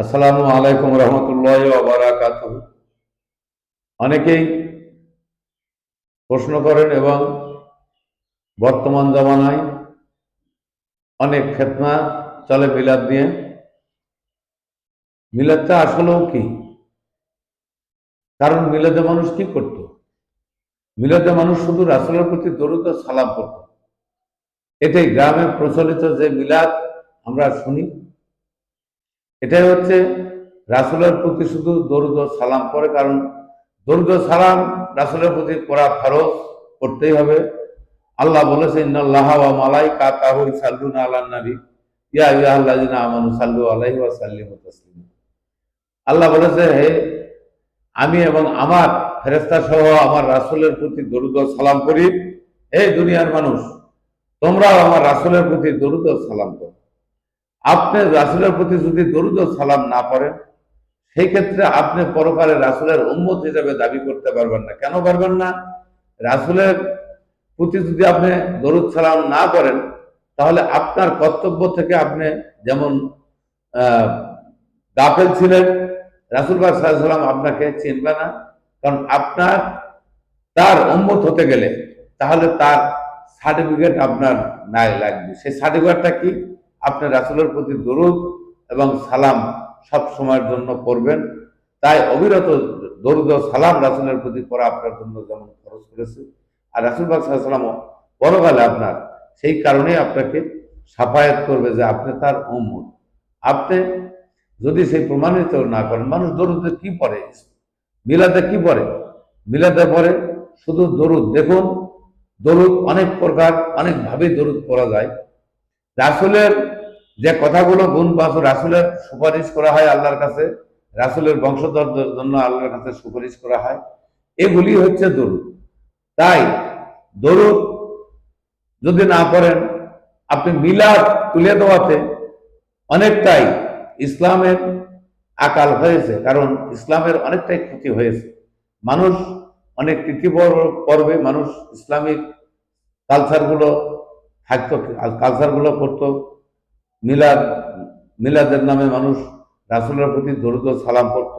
আসসালামু আলাইকুম রহমতুল্লাহ বারাকাত অনেকেই প্রশ্ন করেন এবং বর্তমান জামানায় অনেক ফেতনা চলে মিলাদ নিয়ে। মিলাদটা আসলেও কি? কারণ মিলাদে মানুষ কি করত? মিলাদে মানুষ শুধু রাসুলের প্রতি দরুদ সালাম করত এটাই গ্রামে প্রচলিত যে মিলাদ আমরা শুনি এটাই হচ্ছে রাসুলের প্রতি শুধু দরুদ সালাম করে কারণ দরুদ সালাম রাসুলের প্রতি করা ফরজ করতেই হবে। আল্লাহ বলেছে ওয়া মালাইকাতাহু ইসাল্লুনা আলান নবী। ইয়া আমানু সাল্লু আলাইহি ওয়া সাল্লিমু তাসলিমা। আল্লাহ বলেছে, হে আমি এবং আমার ফেরেশতা সহ আমার রাসুলের প্রতি দরুদ সালাম করি। হে দুনিয়ার মানুষ, তোমরাও আমার রাসুলের প্রতি দরুদ সালাম করো। আপনি রাসুলের প্রতি যদি দরুদ সালাম না পড়েন, সেই ক্ষেত্রে আপনি পরকালে রাসুলের উম্মত হিসেবে দাবি করতে পারবেন না। কেন পারবেন না? রাসুলের প্রতি যদি আপনি দরুদ সালাম না করেন তাহলে আপনার কর্তব্য থেকে আপনি যেমন গাফেল ছিলেন, রাসুল বাগ সাল্লাম আপনাকে চিনবে না। কারণ আপনার, তার উম্মত হতে গেলে তাহলে তার সার্টিফিকেট আপনার নাই লাগবে। সেই সার্টিফিকেটটা কি? আপনি রাসুলের প্রতি দরুদ এবং সালাম সব সময়ের জন্য করবেন তাই অবিরত দরুদ সালাম রাসুলের প্রতি করা আপনার জন্য যেমন খরচ করেছে আর রাসুল সাল্লামও পরকালে আপনার সেই কারণেই আপনাকে সাফায়াত করবে যে আপনি তার উম্মত আপনি যদি সেই প্রমাণিত না করেন, মানুষ দরুদে কি পড়ে? মিলাদে কি পড়ে? মিলাদে পড়ে শুধু দরুদ। দেখুন, দরুদ অনেক প্রকার অনেকভাবে দরুদ করা যায়। রাসুলের যে কথাগুলো গুণ পাশ রাসুলের সুপারিশ করা হয় আল্লাহর কাছে, রাসুলের বংশধরদের জন্য আল্লাহর কাছে সুপারিশ করা হয়, এগুলি হচ্ছে দরুদ। তাই দরুদ যদি না করেন আপনি মিলাদ তুলে দেওয়াতে অনেকটাই ইসলামের আকাল হয়েছে, কারণ ইসলামের অনেকটাই ক্ষতি হয়েছে। মানুষ অনেক কৃতি পর্বে মানুষ ইসলামিক কালচারগুলো থাকতো কালচারগুলো করতো মিলাদ, মিলাদের নামে মানুষ রাসুলের প্রতি দরুদ ও সালাম করত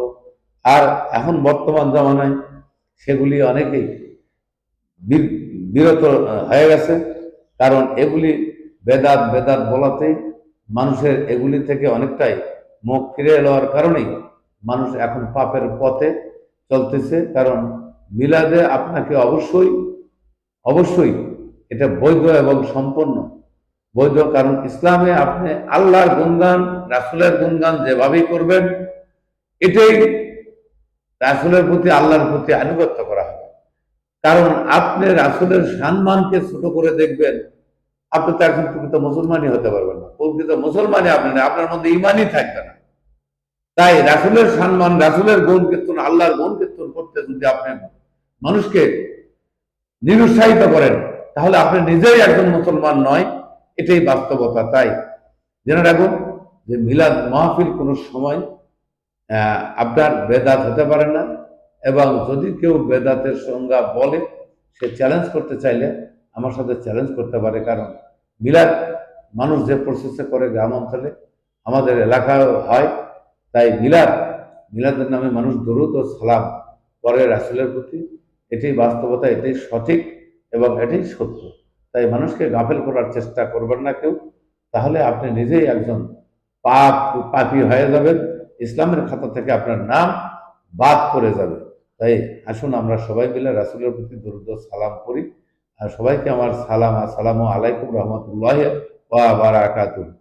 আর এখন বর্তমান জামানায় সেগুলি অনেকেই বিরত হয়ে গেছে। কারণ এগুলি বেদাত বেদাত বলাতেই মানুষের এগুলি থেকে অনেকটাই মুখ ফিরে এলোয়ার কারণেই মানুষ এখন পাপের পথে চলতেছে। কারণ মিলাদে আপনাকে অবশ্যই অবশ্যই এটা বৈধ এবং সম্পন্ন। বৈধ, কারণ ইসলামে আপনি আল্লাহর গুণগান, রাসুলের গুণগান যেভাবেই করবেন, এটাই রাসুলের প্রতি, আল্লাহর প্রতি আনুগত্য করা হবে। কারণ আপনি রাসুলের সম্মানকে ছোট করে দেখবেন, আপনি তো একজন প্রকৃত মুসলমানই হতে পারবেন না। প্রকৃত মুসলমানই আপনি না, আপনার মধ্যে ইমানই থাকবে না। তাই রাসুলের সম্মান, রাসুলের গুণ কীর্তন, আল্লাহর গুণ কীর্তন করতে যদি আপনি মানুষকে নিরুৎসাহিত করেন, তাহলে আপনি নিজেই একজন মুসলমান নয় এটাই বাস্তবতা, তাই। জেনে রাখুন যে মিলাদ মাহফিল কোনো সময় আপনার বেদাত হতে পারে না এবং যদি কেউ বেদাতের সংজ্ঞা বলে, সে চ্যালেঞ্জ করতে চাইলে আমার সাথে চ্যালেঞ্জ করতে পারে। কারণ মিলাদ মানুষ যে প্রসেসে করে গ্রাম অঞ্চলে, আমাদের এলাকায় হয়। তাই মিলাদ, মিলাদের নামে মানুষ দরুদ ও সালাম করে রাসুলের প্রতি। এটাই বাস্তবতা, এটাই সঠিক এবং এটাই সত্য। তাই মানুষকে গাফেল করার চেষ্টা করবেন না কেউ। তাহলে আপনি নিজেই একজন পাপ, পাপি হয়ে যাবেন। ইসলামের খাতা থেকে আপনার নাম বাদ পড়ে যাবে। তাই আসুন আমরা সবাই মিলে রাসুলের প্রতি দরুদ সালাম করি আর সবাইকে আমার সালাম, আসসালামু আলাইকুম রহমতুল্লাহ ওয়া বারাকাতুহু।